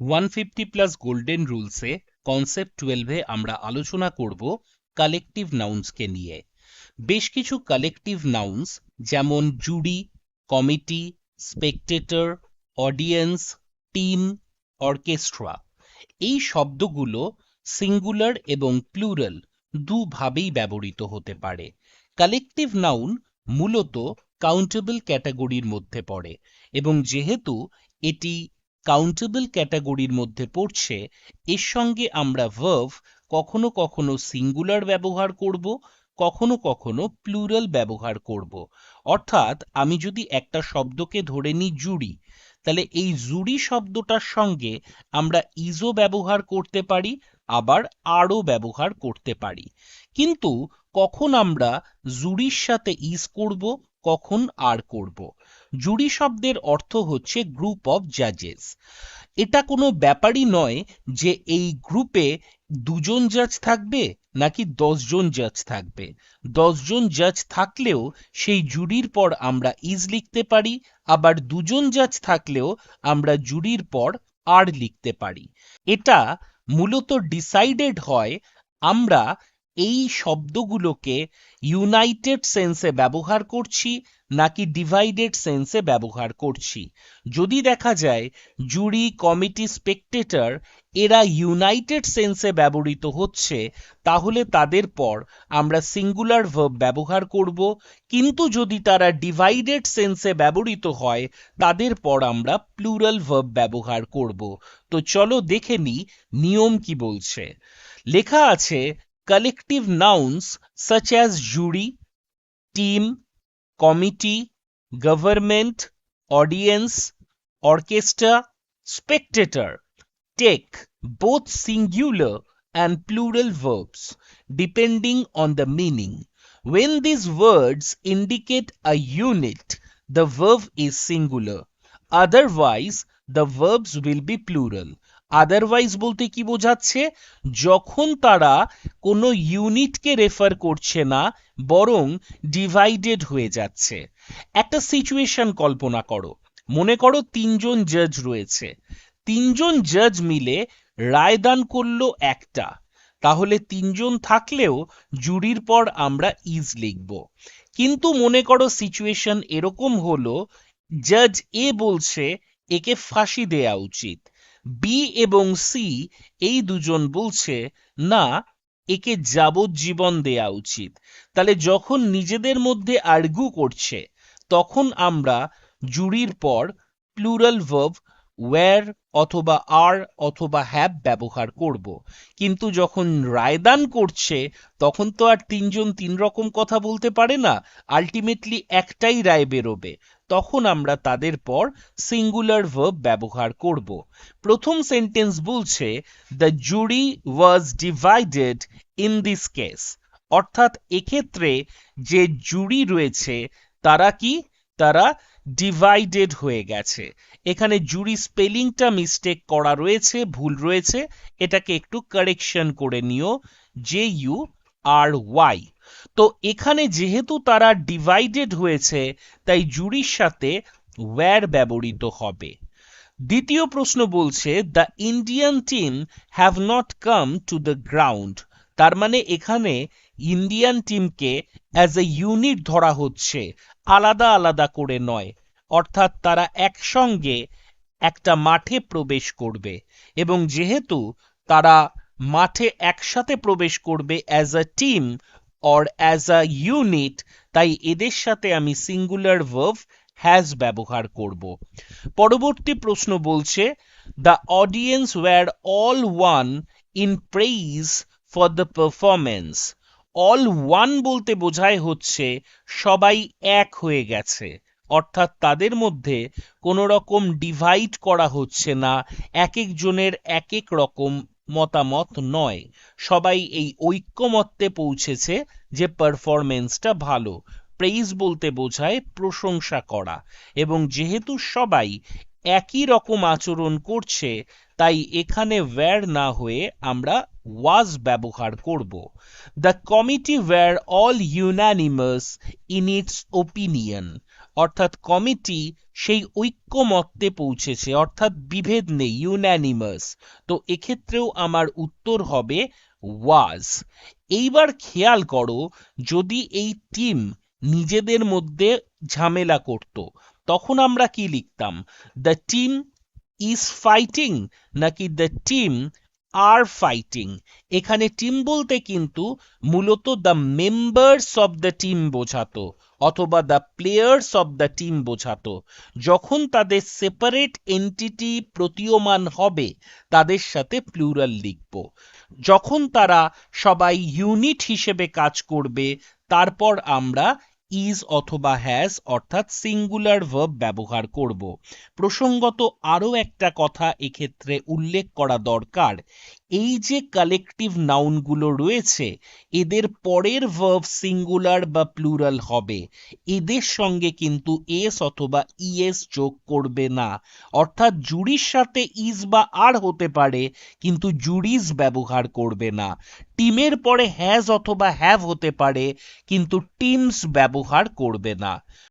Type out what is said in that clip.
One fifty plus golden রুলসে concept টুয়েলভে আমরা আলোচনা করব কালেকটিভ নাউন্সকে নিয়ে। বেশ কিছু কালেকটিভ নাউন্স যেমন jury committee spectator audience team orchestra এই শব্দগুলো সিঙ্গুলার এবং প্লুরাল দুভাবেই ব্যবহৃত হতে পারে। কালেকটিভ নাউন মূলত কাউন্টেবল ক্যাটাগরির মধ্যে পড়ে এবং যেহেতু এটি কাউন্টেবল ক্যাটাগরির মধ্যে পড়ছে, এর সঙ্গে আমরা ভার্ভ কখনো কখনো সিঙ্গুলার ব্যবহার করব, কখনো কখনো প্লুরাল ব্যবহার করব। অর্থাৎ আমি যদি একটা শব্দকে ধরে নিই জুড়ি, তাহলে এই জুড়ি শব্দটার সঙ্গে আমরা ইজো ব্যবহার করতে পারি, আবার আরও ব্যবহার করতে পারি। কিন্তু কখন আমরা জুড়ির সাথে ইজ করব, কখন আর করব? জুরি শব্দের অর্থ হচ্ছে গ্রুপ অফ জাজেস এটা কোনো ব্যাপারই নয় যে এই গ্রুপে দুজন জাজ থাকবে নাকি দশজন জাজ থাকবে। দশজন জাজ থাকলেও সেই জুরির পর আমরা ইজ লিখতে পারি, আবার দুজন জাজ থাকলেও আমরা জুরির পর আর লিখতে পারি। এটা মূলত ডিসাইডেড হয় আমরা এই শব্দগুলোকে ইউনাইটেড সেন্সে ব্যবহার করছি নাকি ডিভাইডেড সেন্সে ব্যবহার করছি। যদি দেখা যায় জুরি কমিটি স্পেকটেটর এরা ইউনাইটেড সেন্সে ব্যবহৃত হচ্ছে, তাহলে তাদের পর আমরা সিঙ্গুলার ভার্ব ব্যবহার করব, কিন্তু যদি তারা ডিভাইডেড সেন্সে ব্যবহৃত হয়, তাদের পর আমরা প্লুরাল ভার্ব ব্যবহার করব। তো চলো দেখে নিই, নিয়ম কি বলছে। লেখা আছে collective nouns such as jury, team, committee, government, audience, orchestra, spectator take both singular and plural verbs depending on the meaning. When these words indicate a unit, the verb is singular. Otherwise, the verbs will be plural. Otherwise বলতে কি বোঝাচ্ছে? যখন তারা কোনো ইউনিটকে refer করছে না, বরং divided হয়ে যাচ্ছে। একটা সিচুয়েশন কল্পনা করো। মনে করো তিনজন জাজ রয়েছে। তিনজন জাজ মিলে রায়দান করল একটা। তাহলে তিনজন থাকলেও জুরির পর আমরা ইজ লিখব। কিন্তু মনে করো সিচুয়েশন এরকম হলো জাজ এ বলছে, একে ফাঁসি দেয়া উচিত। বি এবং সি এই দুজন বলছে, না, একে যাবজ্জীবন দেয়া উচিত। তাহলে যখন নিজেদের মধ্যে আর্গু করছে, তখন আমরা জুরির পর প্লুরাল ভার্ভ ওয়্যার অথবা আর অথবা হ্যাভ ব্যবহার করব। কিন্তু যখন রায়দান করছে, তখন তো আর তিনজন তিন রকম কথা বলতে পারে না। আলটিমেটলি একটাই রায় বেরোবে। তখন আমরা তাদের পর সিঙ্গুলার ভার্ব ব্যবহার করব। প্রথম সেন্টেন্স বলছে the jury was divided in this case অর্থাৎ এক্ষেত্রে যে জুরি রয়েছে, তারা কি? তারা ডিভাইডেড হয়ে গেছে। এখানে জুরি স্পেলিংটা মিস্টেক করা রয়েছে, ভুল রয়েছে। এটাকে একটু কারেকশন করে নিও। জে ইউ আর ওয়াই তো এখানে যেহেতু তারা ডিভাইডেড হয়েছে, তাই জুরির সাথে ওয়্যার ব্যবহৃত হবে। দ্বিতীয় প্রশ্ন বলছে the Indian team have not come to the ground তার মানে এখানে ইন্ডিয়ান টিমকে অ্যাজ এ ইউনিট ধরা হচ্ছে, আলাদা আলাদা করে নয়। অর্থাৎ তারা একসঙ্গে একটা মাঠে প্রবেশ করবে এবং যেহেতু তারা মাঠে একসাথে প্রবেশ করবে as a team or as a unit তাই এদের সাথে আমি সিঙ্গুলার ভার্ভ হ্যাজ ব্যবহার করব। পরবর্তী প্রশ্ন বলছে the audience were all one in praise for the performance all one বলতে বোঝায় হচ্ছে, সবাই এক হয়ে গেছে। অর্থাৎ তাদের মধ্যে কোনো রকম ডিভাইড করা হচ্ছে না এক একজনের এক এক রকম মতামত নয়। সবাই এই ঐক্যমত্যে পৌঁছেছে যে পারফরমেন্সটা ভালো। প্রেইজ বলতে বোঝায় প্রশংসা করা। এবং যেহেতু সবাই একই রকম আচরণ করছে, তাই এখানে ওয়্যার না হয়ে আমরা ওয়াজ ব্যবহার করব। The committee were all unanimous in its opinion অর্থাৎ কমিটি সেই ঐক্যমত্যে পৌঁছেছে, অর্থাৎ বিভেদ নেই ইউন্যানিমাস তো এক্ষেত্রেও আমার উত্তর হবে ওয়াজ এইবার খেয়াল করো, যদি এই টিম নিজেদের মধ্যে ঝামেলা করত, তখন আমরা কি লিখতাম? দ্য টিম ইজ ফাইটিং নাকি দ্য টিম আর ফাইটিং এখানে টিম বলতে কিন্তু মূলত the members of the team বোঝাতো। অথবা the players of the team বোঝাতো। যখন তাদের সেপারেট এন্টিটি প্রতীয়মান হবে, তাদের সাথে প্লুরাল লিখব। যখন তারা সবাই ইউনিট হিসেবে কাজ করবে, তারপর আমরা ইজ অথবা হ্যাজ অর্থাৎ সিঙ্গুলার ভার্ব ব্যবহার করব। প্রসঙ্গত আরও একটা কথা এক্ষেত্রে উল্লেখ করা দরকার। এই যে কালেকটিভ নাউনগুলো রয়েছে, এদের পরের ভার্ব সিঙ্গুলার বা প্লুরাল হবে। এদের সঙ্গে কিন্তু এস অথবা ইএস যোগ করবে না। অর্থাৎ জুরির সাথে ইজ বা আর হতে পারে, কিন্তু জুরিজ ব্যবহার করবে না। টিমের পরে হ্যাজ অথবা হ্যাভ হতে পারে, কিন্তু টিমস ব্যবহার করবে না।